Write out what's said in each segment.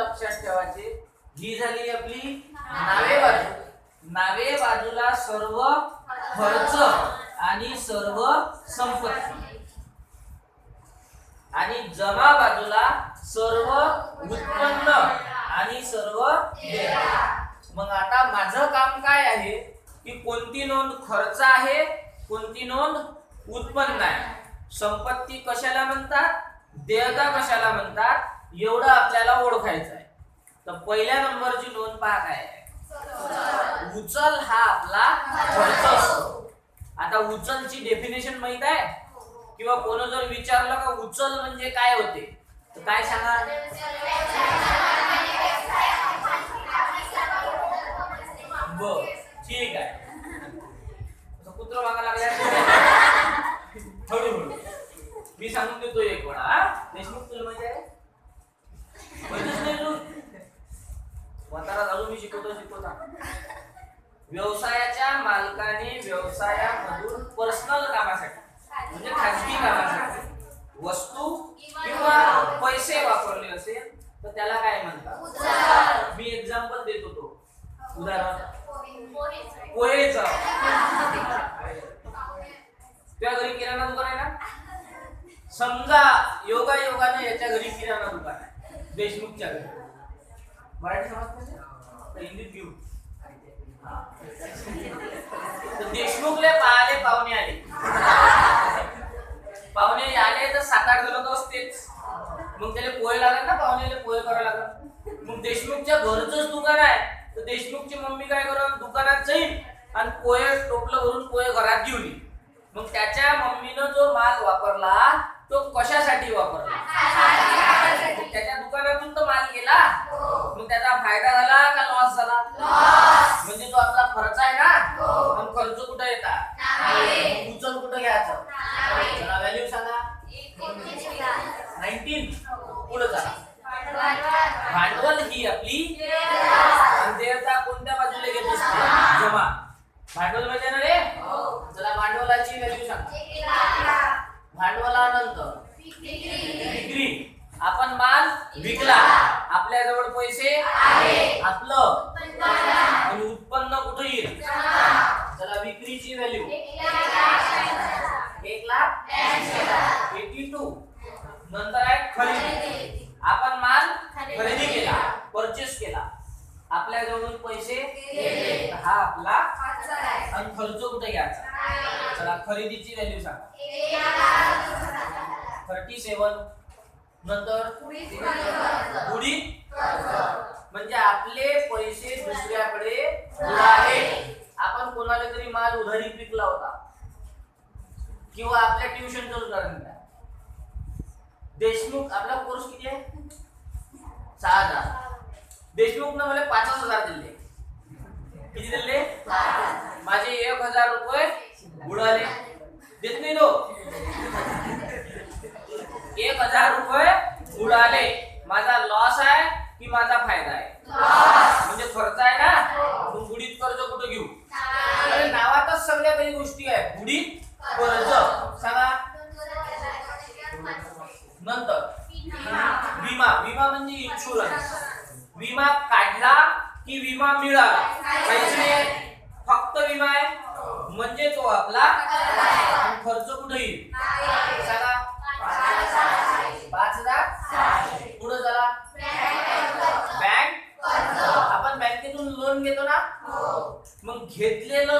लक्षात ठेवायचे. ही झाली आपली नावे बाजू. नावे बाजूला सर्व खर्च आणि सर्व संपत्ती. आणि जमा बाजूला सर्व उत्पन्न आणि सर्व. मग आता माझं काम काय आहे? की कोणती नोंद खर्च आहे कोणती नोंद उत्पन्न आहे? संपत्ती कशाला म्हणतात? देयता कशाला म्हणतात? एवढं आपल्याला ओळखायचं आहे तर पहिल्या नंबरची नोंद पहा काय उचल हा आपला खर्च असतो. आता उचलची डेफिनेशन माहीत आहे? किंवा कोण जर विचारलं का उचल म्हणजे काय होते? तर काय सांगा बर ठीक आहे असं कुत्र मागा लागल्या हळूहळू मी सांगून देतो एक वेळा हा? देशमुख तुला माहिती आहे माहितीच नाही तू म्हातारा झालो मी शिकवतो शिकवता व्यवसायाच्या मालकाने व्यवसायामधून पर्सनल कामासाठी म्हणजे खाजगी कामासाठी वस्तू किंवा पैसे वापरले असेल तर त्याला काय म्हणतात मी एक्झाम्पल देत होतो उदाहरण पोहेचं तुझ्या घरी किराणा दुकान आहे ना समजा योगा योगाने याच्या घरी किराणा दुकान आहे देशमुखच्या घरी मराठी समजते तर हिंदीत घेऊ तर देशमुखले पाहाले पाहुणे आले पाहुणे आले तर सात आठ जण तर असतेच मग त्याला पोहे लागत ना पाहुण्याला पोहे करावं लागत मग देशमुखच्या घरचंच दुकान आहे. तर देशमुखची मम्मी काय करत दुकानात जाईल आणि पोहे टोपलं भरून पोहे घरात घेऊन मग त्याच्या मम्मीनं जो माल वापरला तो कशासाठी वापरला मग त्याच्या दुकानातून तो माल गेला मग त्याचा फायदा झाला का लॉस झाला म्हणजे तो आपला खर्च आहे ना आणि खर्च कुठं येतात उचल कुठं घ्यायचं चला व्हॅल्यू सांगा नाईन्टीन पुढे चला भांडवल ही आपली आणि देयता कोणत्या बाजूला घेत असते जमा भांडवल म्हणजे ना रे चला भांडवलाची व्हॅल्यू सांगा. भांडवलानंतर. विक्री. आपण माल विकला. आपल्याजवळ पैसे आपलं. आणि उत्पन्न कुठे येईल? चला विक्रीची व्हॅल्यू एक लाख एटी टू नंतर आहे खरेदी. आपण माल खरेदी केला. परचेस केला. आपल्याजवळून पैसे हा आपला आणि खर्च कुठे घ्यायचा चला खरेदीची व्हॅल्यू सांगा. थर्टी सेवन नंतर उडीद म्हणजे आपले पैसे दुसऱ्याकडे आपण कोणाला तरी माल उधारी विकला होता. किंवा आपल्या ट्युशनचं उदाहरण घ्या देशमुख आपला कोर्स किती आहे? सहा हजार. देशमुख न मला पाचच हजार दिले. किती दिले? माझे एक हजार रुपये बुडाले. देत नाही एक हजार रुपये बुडाले. माझा लॉस आहे की माझा फायदा आहे? म्हणजे खर्च आहे ना? घेतलेलं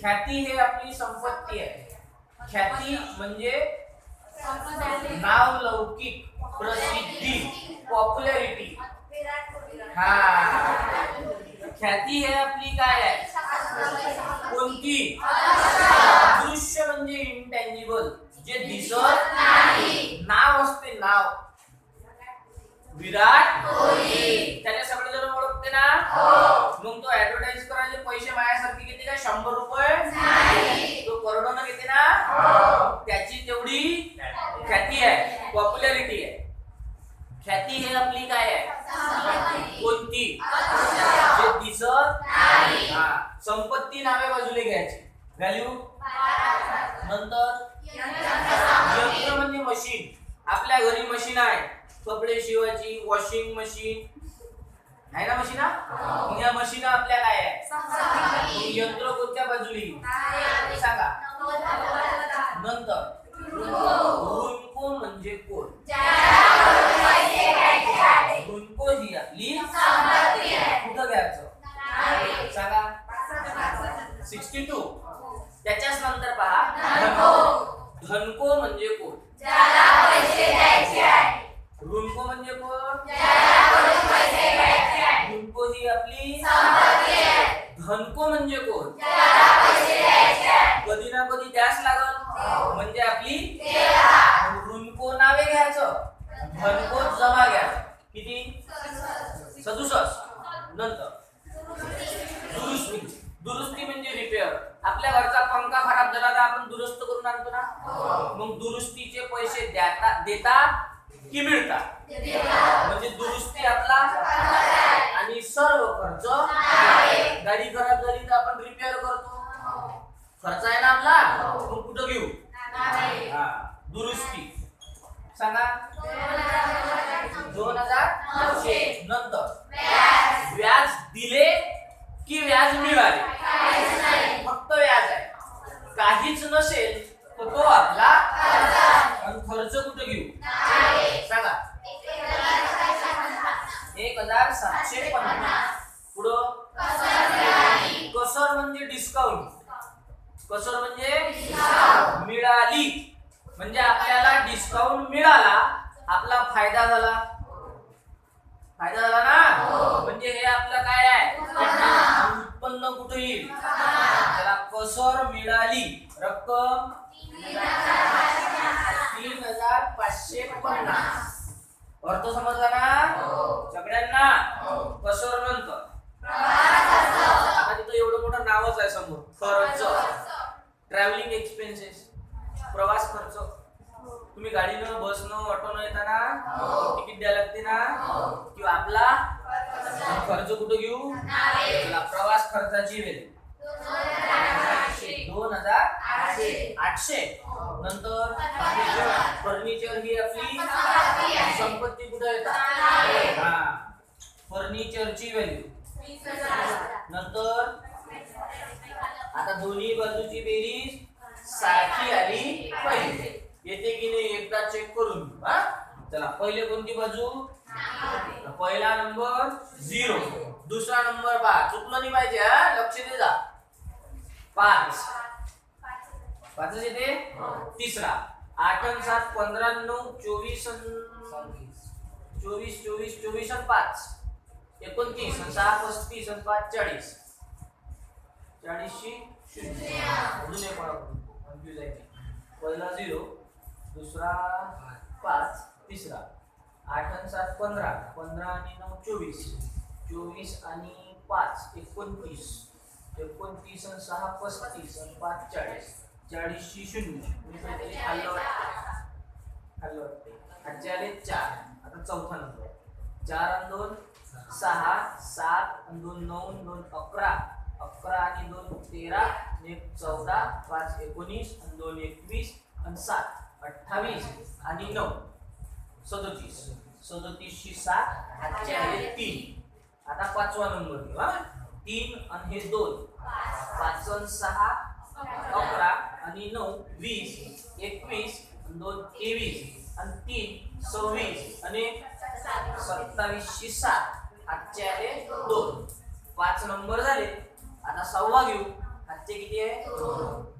ख्याती हे आपली संपत्ती आहे. ख्याती म्हणजे नाव लौकिक प्रसिद्धी पॉप्युलॅरिटी हा. ख्याती हे आपली काय आहे? कोणती? दृश्य म्हणजे इंटँजिबल जे दिसत नाव असते नाव. विराट त्याने सगळे जण ओळखते ना? मग तो ऍडव्हर्टाईज करायचे पैसे माझ्यासारखे का शंभर रुपये? तो करोडोनं घेते ना? त्याची तेवढी ख्याती आहे. पॉप्युलॅरिटी आहे. ख्याती हे आपली काय आहे? कोणती? जे दिसत हा. संपत्ती नावे बाजूला घ्यायची. व्हॅल्यू नंतर? यंत्र म्हणजे मशीन आपल्या घरी मशीन आहे. कपडे शिवायची वॉशिंग मशीन आहे ना मशीन? मग या मशीन आपल्या काय आहे? यंत्र कोणत्या बाजूला येईल? सांगा. नंतर. रुनको म्हणजे कोण? रुनको ही आपली कुठं घ्यायचं? सांगा. सिक्स्टी टू त्याच्याच नंतर पहा. धनको. धनको म्हणजे कोण? रुनको म्हणजे कोण? रुनको ही आपली धनको म्हणजे कोण? कधी ना कधी द्यास लागल. म्हणजे आपली रुनको नावे घ्यायचं धनको जमा घ्यायचं किती सदुसष्ट नंतर दुरुस्ती दुरुस्ती म्हणजे रिपेअर आपल्या घरचा पंखा खराब झाला तर आपण दुरुस्त करून आणतो ना मग दुरुस्तीचे पैसे द्याता देता की मिळतात म्हणजे दुरुस्ती आपला आणि सर्व खर्च गाडी खराब झाली तर आपण रिपेअर करतो. खर्च आहे ना आपला? मग कुठं घेऊ? हा दुरुस्ती. सांगा. दोन हजार नंतर. व्याज दिले की व्याज मिळाले? फक्त व्याज आहे. काहीच नसेल तर तो आपला आणि खर्च कुठं घेऊ? सांगा एक हजार सातशे पन्नास पुढं कसर म्हणजे डिस्काउंट कसर म्हणजे मिळाली म्हणजे आपल्याला डिस्काउंट मिळाला आपला फायदा झाला. फायदा झाला ना? म्हणजे हे आपलं काय आहे? उत्पन्न कुठे येईल? त्याला कसर मिळाली. रक्कम? तीन हजार पाचशे पन्नास. अर्थ समजला ना? सगळ्यांना? कसर नंतर आता तिथं एवढं मोठं नावच आहे समोर. खर्च. ट्रॅव्हलिंग एक्सपेन्सेस प्रवास खर्च. तुम्ही गाडीनं बसनं ऑटोनं येताना? तिकीट द्यायला लागते ना? किंवा आपला खर्च कुठं घेऊ? प्रवास खर्चाची वेळ. दोन हजार आठशे. नंतर फर्निचर ही आपली संपत्ती कुठं येतात हा फर्निचरची व्हॅल्यू नंतर आता दोन्ही बाजूची बेरीज. सारखी आली पहिले येते की नाही एकदा चेक करून घेऊ हा? चला पहिले कोणती बाजू? पहिला नंबर झिरो दुसरा नंबर बा चुकलं नाही पाहिजे हा? लक्ष दे जा. पाच. पाच येते? तिसरा. आठ आणि सात पंधरा नऊ चोवीस चोवीस चोवीस चोवीस आणि पाच. एकोणतीस आणि सहा पस्तीस आणि पाच चाळीस. चाळीसशी शून्य. अजून एक कन्फ्युज आहे पहिला झिरो दुसरा पाच तिसरा. आठ आणि सात पंधरा. पंधरा आणि नऊ चोवीस. चोवीस आणि पाच एकोणतीस. एकोणतीस आणि सहा पस्तीस. आणि पाच चाळीस. चाळीसशी शून्य. खाल्लं खाल्लं वाटते आजचे आले चार आता चौथा नंबर चार आणि दोन सहा सात आणि दोन नऊ दोन अकरा. अकरा आणि दोन तेरा एक चौदा पाच एकोणीस आणि दोन एकवीस आणि सात अठ्ठावीस आणि नऊ. सदोतीस. सदोतीसशी सात आजचे आले तीन. आता पाचवा नंबर घेऊ हा. तीन आणि हे दोन. पाच सहा अकरा आणि नऊ वीस एकवीस दोन तेवीस आणि तीन सव्वीस आणि सत्तावीसशे सात. आजचे आले दोन. पाच नंबर झाले. आता सहावा घेऊ. आजचे किती आहे?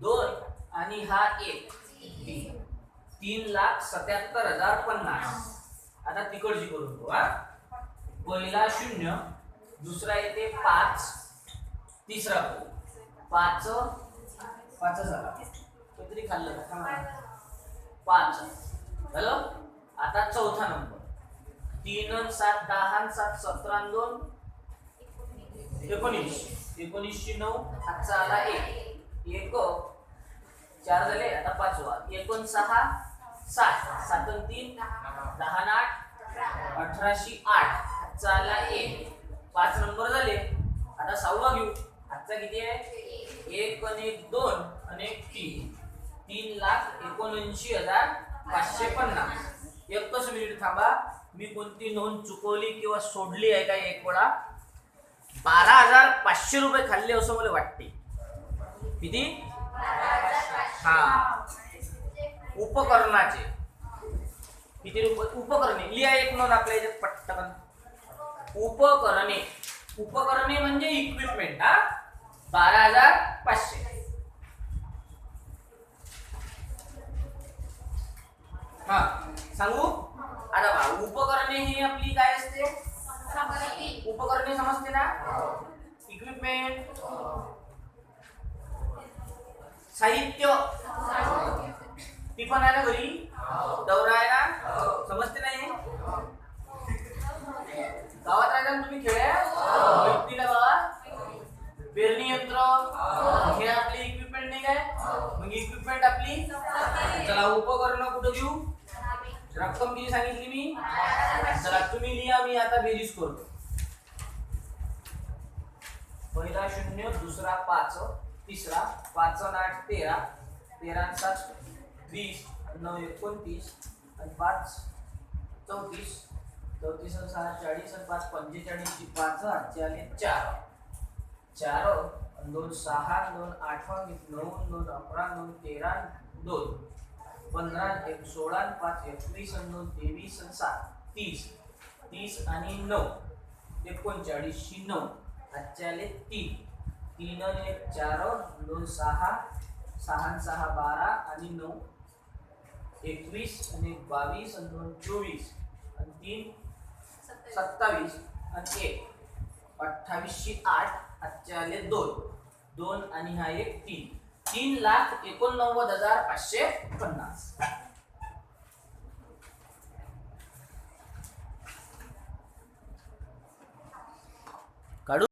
दोन. आणि हा एक. तीन तीन लाख सत्याहत्तर हजार पन्नास. आता तिकडची करून घेऊ हा. पहिला शून्य दुसरा येते पाच तिसरा पाच पाच झाला काहीतरी खाल्लं का? पाच. झालं? आता चौथा नंबर. तीन सात दहा अन सात सतरा दोन. एकोणीस. एकोणीसशे नऊ हातचा आला एक. एक चार झाले आता पाचवा. एकोण सहा सात सात तीन दहा आठ अठराशे आठ. हातचा आला एक. पाच नंबर झाले. आता सहावा घेऊ. हातचा किती आहे? एक आणि एक दोन आणि एक तीन. तीन लाख एकोणऐंशी हजार पाचशे पन्नास. एकच मिनिट थांबा. मी कोणती नोंद चुकवली किंवा सोडली आहे का एक वेळा? बारा हजार पाचशे रुपये खाल्ले असं मला वाटते. किती? हा. उपकरणाचे. किती रुपये? उपकरणे. लिहा एक नोंद आपल्या याच्यात पटकन. उपकरणे. उपकरणे म्हणजे इक्विपमेंट हा? बारा हजार पाचशे हा. सांगू आता बा उपकरणे ही आपली काय असते उपकरणे समजते ना इक्विपमेंट साहित्य. ती पण आहे ना घरी? दौरा आहे ना? समजते नाही? गावात राहिला ना तुम्ही खेळ व्यक्तीला गावात? पेरणी यंत्र? हे आपली इक्विपमेंट नाही काय? मग इक्विपमेंट आपली? चला उपकरण कुठं घेऊ? रक्कम किती सांगितली मी. चला तुम्ही लिहा मी आता बेरीज करतो. पहिला शून्य दुसरा पाच. तिसरा पाचन आठ तेरा तेरा सात वीस नऊ एकोणतीस आणि पाच चौतीस चौतीस आणि सहा चाळीस आणि पाच पंचेचाळीस पाच आठचे आले चार. चार दोन सहा दोन आठवा नऊ दोन अकरा दोन तेरा दोन पंधरा एक सोळा पाच एकवीस आणि दोन तेवीस आणि सात तीस तीस आणि नऊ एकोणचाळीसशी नऊ आजचे आले तीन. तीन एक चार दोन सहा सहा सहा बारा आणि नऊ. एकवीस आणि एक बावीस आणि दोन चोवीस आणि तीन सत्तावीस. आणि एक. अठ्ठावीसशे आठ आजचे आले दोन. दोन आणि हा एक तीन. तीन लाख एकोणनव्वद हजार पाचशे पन्नास.